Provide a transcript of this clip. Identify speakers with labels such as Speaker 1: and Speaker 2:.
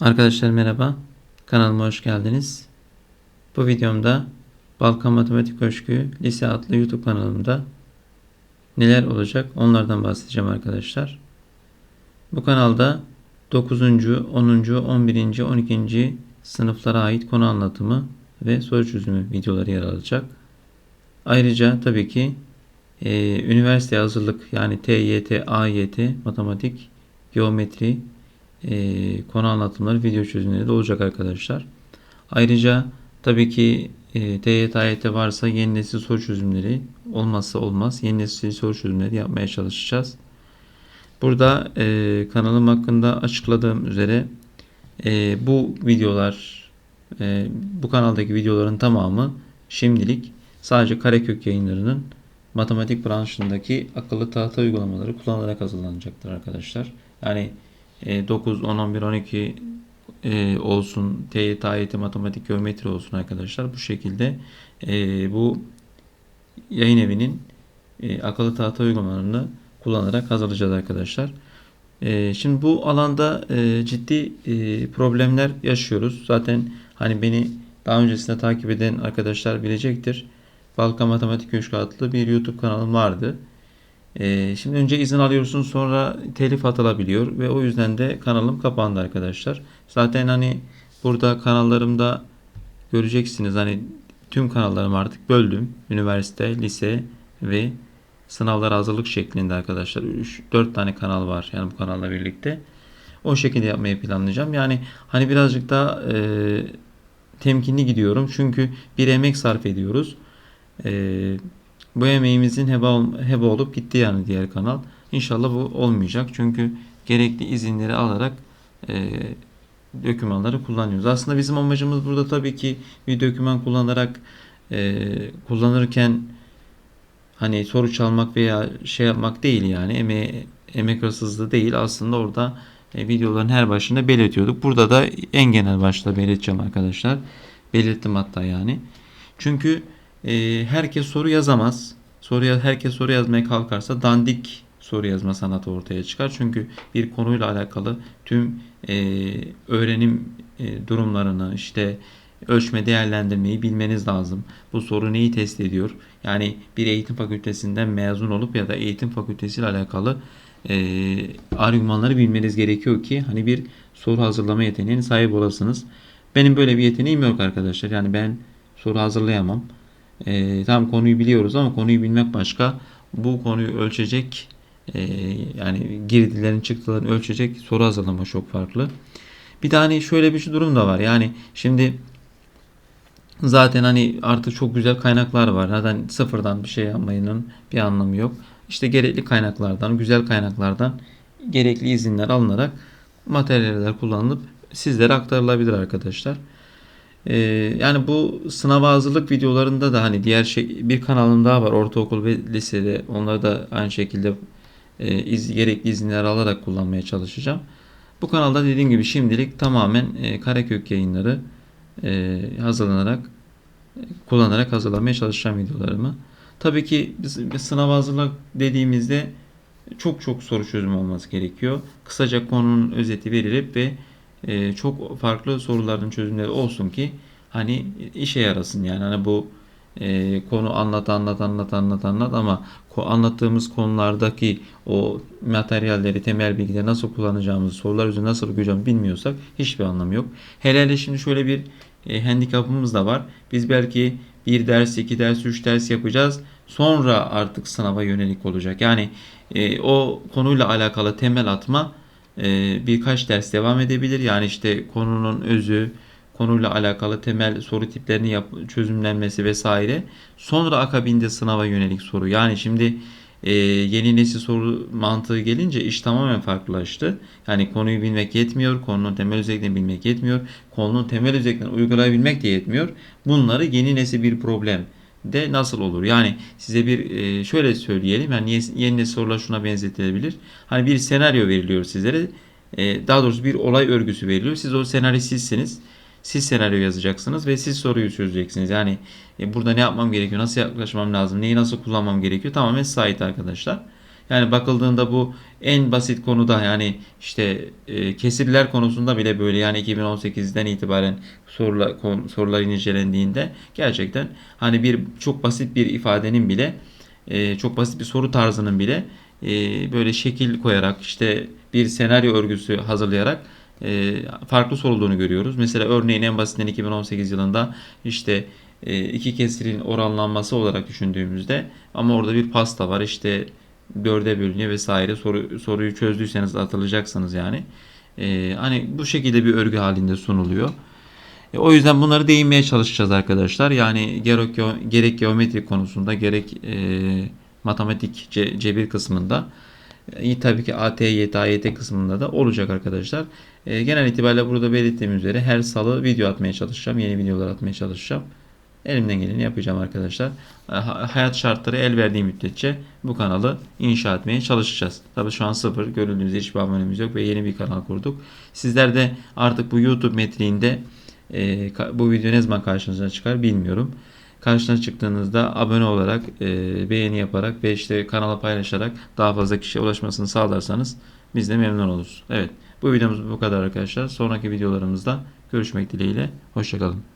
Speaker 1: Arkadaşlar merhaba. Kanalıma hoş geldiniz. Bu videomda Balkan Matematik Köşkü Lise adlı YouTube kanalımda neler olacak onlardan bahsedeceğim arkadaşlar. Bu kanalda 9. 10. 11. 12. sınıflara ait konu anlatımı ve soru çözümü videoları yer alacak. Ayrıca tabii ki e, üniversite hazırlık yani TYT, AYT, matematik, geometri, e, konu anlatımları, video çözümleri de olacak arkadaşlar. Ayrıca tabii ki e, TYT, AYT varsa yeni nesil soru çözümleri olmazsa olmaz. Yeni nesil soru çözümleri yapmaya çalışacağız. Burada e, kanalım hakkında açıkladığım üzere e, bu videolar e, bu kanaldaki videoların tamamı şimdilik sadece Karekök yayınlarının matematik branşındaki akıllı tahta uygulamaları kullanarak hazırlanacaktır arkadaşlar. Yani e, 9, 10, 11, 12 e, olsun, TYT, AYT, matematik, geometri olsun arkadaşlar. Bu şekilde e, bu yayın evinin e, akıllı tahta uygulamalarını kullanarak hazırlayacağız arkadaşlar. E, şimdi bu alanda e, ciddi e, problemler yaşıyoruz. Zaten hani beni daha öncesinde takip eden arkadaşlar bilecektir. Balkan Matematik Köşkü adlı bir YouTube kanalım vardı. Ee, şimdi önce izin alıyorsun sonra telif atılabiliyor ve o yüzden de kanalım kapandı arkadaşlar. Zaten hani burada kanallarımda göreceksiniz hani tüm kanallarımı artık böldüm. Üniversite, lise ve sınavlara hazırlık şeklinde arkadaşlar. 3-4 tane kanal var yani bu kanalla birlikte. O şekilde yapmayı planlayacağım. Yani hani birazcık daha e, temkinli gidiyorum. Çünkü bir emek sarf ediyoruz. Eee bu emeğimizin heba, heba olup gitti yani diğer kanal. İnşallah bu olmayacak. Çünkü gerekli izinleri alarak e, dokümanları kullanıyoruz. Aslında bizim amacımız burada tabii ki bir doküman kullanarak e, kullanırken hani soru çalmak veya şey yapmak değil yani emeğe, emek hırsızlığı değil. Aslında orada e, videoların her başında belirtiyorduk. Burada da en genel başta belirteceğim arkadaşlar. Belirttim hatta yani. Çünkü e, herkes soru yazamaz. Soruya herkes soru yazmaya kalkarsa dandik soru yazma sanatı ortaya çıkar. Çünkü bir konuyla alakalı tüm e, öğrenim e, durumlarını işte ölçme değerlendirmeyi bilmeniz lazım. Bu soru neyi test ediyor? Yani bir eğitim fakültesinden mezun olup ya da eğitim fakültesiyle alakalı e, argümanları bilmeniz gerekiyor ki hani bir soru hazırlama yeteneğine sahip olasınız. Benim böyle bir yeteneğim yok arkadaşlar. Yani ben soru hazırlayamam. E, tam konuyu biliyoruz ama konuyu bilmek başka. Bu konuyu ölçecek e, yani girdilerin çıktılarını ölçecek soru hazırlama çok farklı. Bir tane şöyle bir durum da var. Yani şimdi zaten hani artık çok güzel kaynaklar var. Zaten sıfırdan bir şey yapmayının bir anlamı yok. İşte gerekli kaynaklardan, güzel kaynaklardan gerekli izinler alınarak materyaller kullanılıp sizlere aktarılabilir arkadaşlar. Ee, yani bu sınava hazırlık videolarında da hani diğer şey bir kanalım daha var ortaokul ve lisede onları da aynı şekilde e, iz, gerekli izinler alarak kullanmaya çalışacağım. Bu kanalda dediğim gibi şimdilik tamamen e, Karekök yayınları e, hazırlanarak kullanarak hazırlamaya çalışacağım videolarımı. Tabii ki biz, biz sınav hazırlık dediğimizde çok çok soru çözümü olması gerekiyor. Kısaca konunun özeti verilip ve e, çok farklı soruların çözümleri olsun ki hani işe yarasın yani hani bu e, konu anlat anlat anlat anlat anlat ama anlattığımız konulardaki o materyalleri temel bilgileri nasıl kullanacağımızı sorular üzerinde nasıl okuyacağımızı bilmiyorsak hiçbir anlamı yok. Hele hele şimdi şöyle bir e, handikapımız da var. Biz belki bir ders, iki ders, üç ders yapacağız. Sonra artık sınava yönelik olacak. Yani e, o konuyla alakalı temel atma birkaç ders devam edebilir. Yani işte konunun özü, konuyla alakalı temel soru tiplerini yap, çözümlenmesi vesaire. Sonra akabinde sınava yönelik soru. Yani şimdi e, yeni nesil soru mantığı gelince iş tamamen farklılaştı. Yani konuyu bilmek yetmiyor, konunun temel özelliklerini bilmek yetmiyor, konunun temel özelliklerini uygulayabilmek de yetmiyor. Bunları yeni nesil bir problem de nasıl olur? Yani size bir e, şöyle söyleyelim. Yani yeni sorular şuna benzetilebilir. Hani bir senaryo veriliyor sizlere. E, daha doğrusu bir olay örgüsü veriliyor. Siz o senaryo. Siz senaryo yazacaksınız ve siz soruyu çözeceksiniz. Yani e, burada ne yapmam gerekiyor? Nasıl yaklaşmam lazım? Neyi nasıl kullanmam gerekiyor? Tamamen ait arkadaşlar. Yani bakıldığında bu en basit konuda yani işte e, kesirler konusunda bile böyle yani 2018'den itibaren sorular sorular incelendiğinde gerçekten hani bir çok basit bir ifadenin bile e, çok basit bir soru tarzının bile e, böyle şekil koyarak işte bir senaryo örgüsü hazırlayarak e, farklı sorulduğunu görüyoruz. Mesela örneğin en basitinden 2018 yılında işte e, iki kesirin oranlanması olarak düşündüğümüzde ama orada bir pasta var işte dörde bölünüyor vesaire soru, soruyu çözdüyseniz hatırlayacaksınız yani. E, hani bu şekilde bir örgü halinde sunuluyor. E, o yüzden bunları değinmeye çalışacağız arkadaşlar. Yani gerek, gerek geometri konusunda gerek e, matematik ce- cebir kısmında e, tabii ki AT, YT, AYT kısmında da olacak arkadaşlar. E, genel itibariyle burada belirttiğim üzere her salı video atmaya çalışacağım. Yeni videolar atmaya çalışacağım. Elimden geleni yapacağım arkadaşlar. E, ha- Hayat şartları el verdiği müddetçe bu kanalı inşa etmeye çalışacağız. Tabii şu an sıfır. Görüldüğünüzde hiçbir abonemiz yok ve yeni bir kanal kurduk. Sizler de artık bu YouTube metriğinde e, bu video ne zaman karşınıza çıkar bilmiyorum. Karşına çıktığınızda abone olarak, e, beğeni yaparak ve işte kanala paylaşarak daha fazla kişiye ulaşmasını sağlarsanız biz de memnun oluruz. Evet, bu videomuz bu kadar arkadaşlar. Sonraki videolarımızda görüşmek dileğiyle. Hoşçakalın.